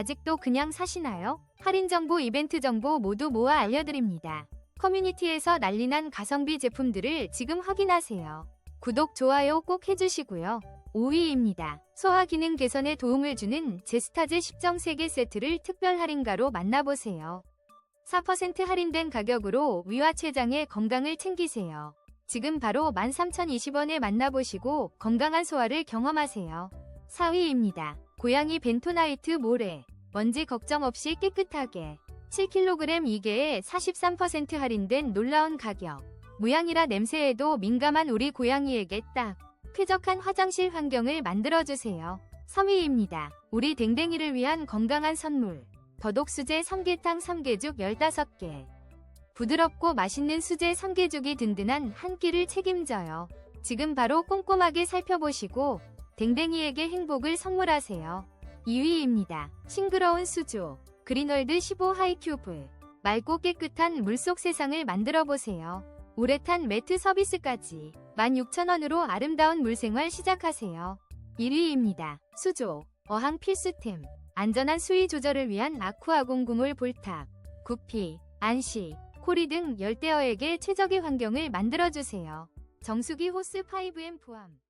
아직도 그냥 사시나요? 할인 정보, 이벤트 정보 모두 모아 알려드립니다. 커뮤니티에서 난리난 가성비 제품들을 지금 확인하세요. 구독, 좋아요 꼭 해주시고요. 5위입니다. 소화 기능 개선에 도움을 주는 제스타제 10정 3개 세트를 특별 할인가로 만나보세요. 4% 할인된 가격으로 위와 췌장의 건강을 챙기세요. 지금 바로 13,020원에 만나보시고 건강한 소화를 경험하세요. 4위입니다. 고양이 벤토나이트 모래. 먼지 걱정 없이 깨끗하게. 7kg 2개에 43% 할인된 놀라운 가격. 모양이라 냄새에도 민감한 우리 고양이에게 딱 쾌적한 화장실 환경을 만들어주세요. 3위입니다. 우리 댕댕이를 위한 건강한 선물. 더독 수제 삼계탕 삼계죽 15개. 부드럽고 맛있는 수제 삼계죽이 든든한 한 끼를 책임져요. 지금 바로 꼼꼼하게 살펴보시고 댕댕이에게 행복을 선물하세요. 2위입니다. 싱그러운 수조. 그린월드 15 하이큐브. 맑고 깨끗한 물속 세상을 만들어 보세요. 우레탄 매트 서비스까지 16,000원으로 아름다운 물생활 시작하세요. 1위입니다. 수조. 어항 필수템. 안전한 수위 조절을 위한 아쿠아 공구물 볼탑. 구피, 안시, 코리 등 열대어에게 최적의 환경을 만들어주세요. 정수기 호스 5M 포함.